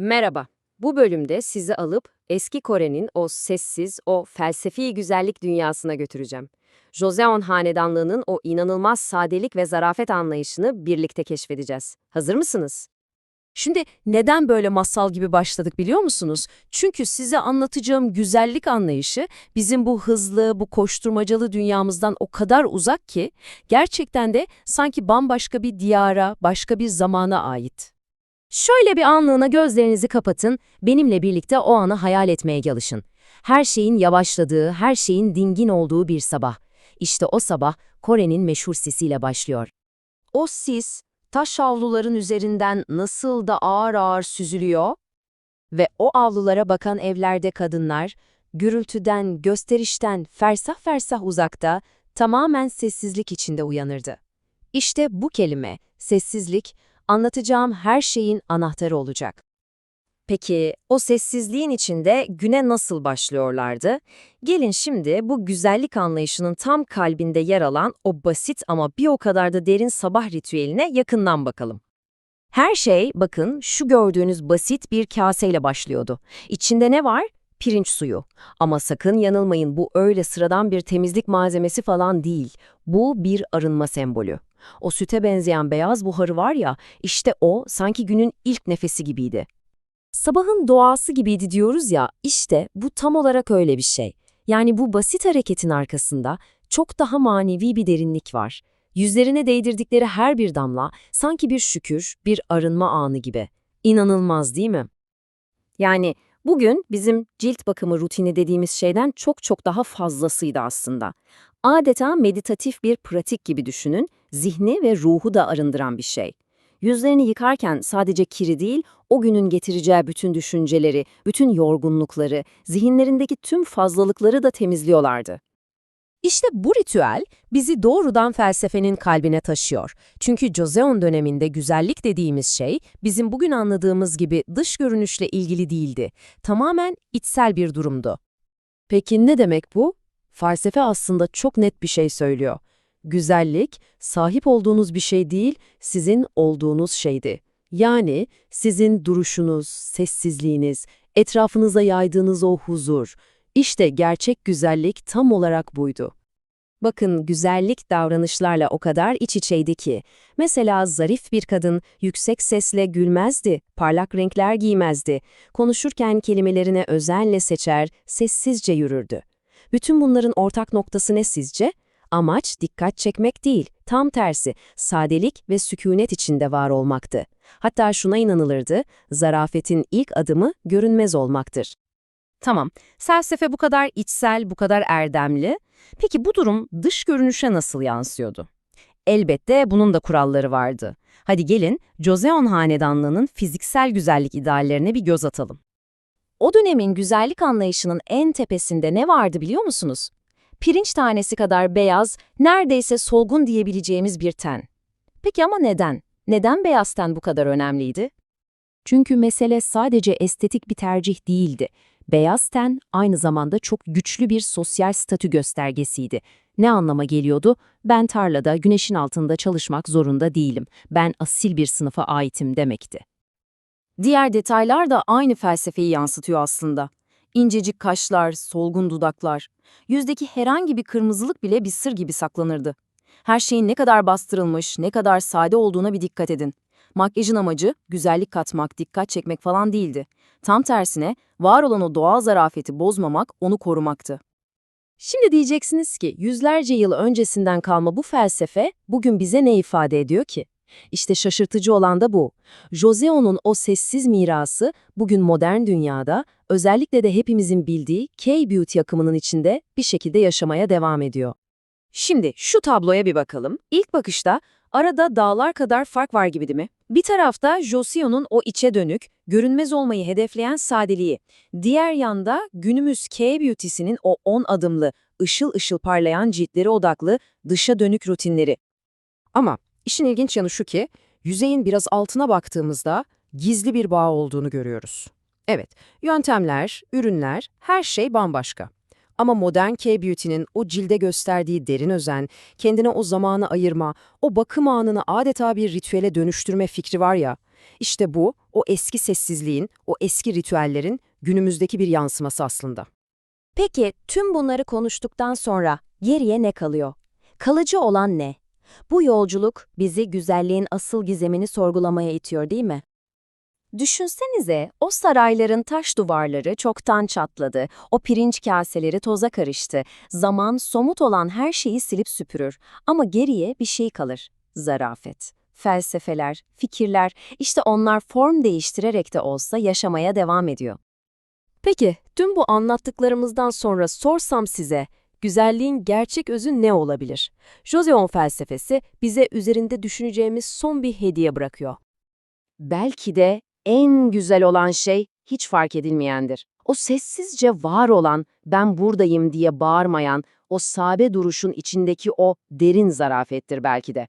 Merhaba. Bu bölümde sizi alıp eski Kore'nin o sessiz, o felsefi güzellik dünyasına götüreceğim. Joseon hanedanlığının o inanılmaz sadelik ve zarafet anlayışını birlikte keşfedeceğiz. Hazır mısınız? Şimdi neden böyle masal gibi başladık biliyor musunuz? Çünkü size anlatacağım güzellik anlayışı bizim bu hızlı, bu koşturmacalı dünyamızdan o kadar uzak ki gerçekten de sanki bambaşka bir diyara, başka bir zamana ait. Şöyle bir anlığına gözlerinizi kapatın, benimle birlikte o anı hayal etmeye çalışın. Her şeyin yavaşladığı, her şeyin dingin olduğu bir sabah. İşte o sabah Kore'nin meşhur sisiyle başlıyor. O sis taş avluların üzerinden nasıl da ağır ağır süzülüyor ve o avlulara bakan evlerde kadınlar gürültüden, gösterişten fersah fersah uzakta tamamen sessizlik içinde uyanırdı. İşte bu kelime, sessizlik, anlatacağım her şeyin anahtarı olacak. Peki o sessizliğin içinde güne nasıl başlıyorlardı? Gelin şimdi bu güzellik anlayışının tam kalbinde yer alan o basit ama bir o kadar da derin sabah ritüeline yakından bakalım. Her şey bakın şu gördüğünüz basit bir kaseyle başlıyordu. İçinde ne var? Pirinç suyu. Ama sakın yanılmayın bu öyle sıradan bir temizlik malzemesi falan değil. Bu bir arınma sembolü. O süte benzeyen beyaz buharı var ya, işte o sanki günün ilk nefesi gibiydi. Sabahın doğası gibiydi diyoruz ya, işte bu tam olarak öyle bir şey. Yani bu basit hareketin arkasında çok daha manevi bir derinlik var. Yüzlerine değdirdikleri her bir damla sanki bir şükür, bir arınma anı gibi. İnanılmaz değil mi? Yani bugün bizim cilt bakımı rutini dediğimiz şeyden çok çok daha fazlasıydı aslında. Adeta meditatif bir pratik gibi düşünün, zihni ve ruhu da arındıran bir şey. Yüzlerini yıkarken sadece kiri değil, o günün getireceği bütün düşünceleri, bütün yorgunlukları, zihinlerindeki tüm fazlalıkları da temizliyorlardı. İşte bu ritüel bizi doğrudan felsefenin kalbine taşıyor. Çünkü Joseon döneminde güzellik dediğimiz şey bizim bugün anladığımız gibi dış görünüşle ilgili değildi. Tamamen içsel bir durumdu. Peki ne demek bu? Felsefe aslında çok net bir şey söylüyor. Güzellik, sahip olduğunuz bir şey değil, sizin olduğunuz şeydi. Yani sizin duruşunuz, sessizliğiniz, etrafınıza yaydığınız o huzur. İşte gerçek güzellik tam olarak buydu. Bakın güzellik davranışlarla o kadar iç içeydi ki. Mesela zarif bir kadın yüksek sesle gülmezdi, parlak renkler giymezdi. Konuşurken kelimelerini özenle seçer, sessizce yürürdü. Bütün bunların ortak noktası ne sizce? Amaç dikkat çekmek değil, tam tersi, sadelik ve sükunet içinde var olmaktı. Hatta şuna inanılırdı, zarafetin ilk adımı görünmez olmaktır. Tamam, felsefe bu kadar içsel, bu kadar erdemli. Peki bu durum dış görünüşe nasıl yansıyordu? Elbette bunun da kuralları vardı. Hadi gelin, Joseon hanedanlığının fiziksel güzellik ideallerine bir göz atalım. O dönemin güzellik anlayışının en tepesinde ne vardı biliyor musunuz? Pirinç tanesi kadar beyaz, neredeyse solgun diyebileceğimiz bir ten. Peki ama neden? Neden beyaz ten bu kadar önemliydi? Çünkü mesele sadece estetik bir tercih değildi. Beyaz ten aynı zamanda çok güçlü bir sosyal statü göstergesiydi. Ne anlama geliyordu? Ben tarlada, güneşin altında çalışmak zorunda değilim. Ben asil bir sınıfa aitim demekti. Diğer detaylar da aynı felsefeyi yansıtıyor aslında. İncecik kaşlar, solgun dudaklar, yüzdeki herhangi bir kırmızılık bile bir sır gibi saklanırdı. Her şeyin ne kadar bastırılmış, ne kadar sade olduğuna bir dikkat edin. Makyajın amacı güzellik katmak, dikkat çekmek falan değildi. Tam tersine var olan o doğal zarafeti bozmamak, onu korumaktı. Şimdi diyeceksiniz ki yüzlerce yıl öncesinden kalma bu felsefe bugün bize ne ifade ediyor ki? İşte şaşırtıcı olan da bu. Joseon'un o sessiz mirası bugün modern dünyada, özellikle de hepimizin bildiği K-beauty akımının içinde bir şekilde yaşamaya devam ediyor. Şimdi şu tabloya bir bakalım. İlk bakışta arada dağlar kadar fark var gibi değil mi? Bir tarafta Joseon'un o içe dönük, görünmez olmayı hedefleyen sadeliği. Diğer yanda günümüz K-beauty'sinin o 10 adımlı, ışıl ışıl parlayan ciltleri odaklı, dışa dönük rutinleri. Ama İşin ilginç yanı şu ki, yüzeyin biraz altına baktığımızda gizli bir bağ olduğunu görüyoruz. Evet, yöntemler, ürünler, her şey bambaşka. Ama modern K-Beauty'nin o cilde gösterdiği derin özen, kendine o zamanı ayırma, o bakım anını adeta bir ritüele dönüştürme fikri var ya, İşte bu, o eski sessizliğin, o eski ritüellerin günümüzdeki bir yansıması aslında. Peki tüm bunları konuştuktan sonra geriye ne kalıyor? Kalıcı olan ne? Bu yolculuk bizi güzelliğin asıl gizemini sorgulamaya itiyor değil mi? Düşünsenize o sarayların taş duvarları çoktan çatladı, o pirinç kaseleri toza karıştı, zaman somut olan her şeyi silip süpürür ama geriye bir şey kalır, zarafet. Felsefeler, fikirler, işte onlar form değiştirerek de olsa yaşamaya devam ediyor. Peki, tüm bu anlattıklarımızdan sonra sorsam size, güzelliğin gerçek özü ne olabilir? Joseon felsefesi bize üzerinde düşüneceğimiz son bir hediye bırakıyor. Belki de en güzel olan şey hiç fark edilmeyendir. O sessizce var olan, ben buradayım diye bağırmayan, o sabe duruşun içindeki o derin zarafettir belki de.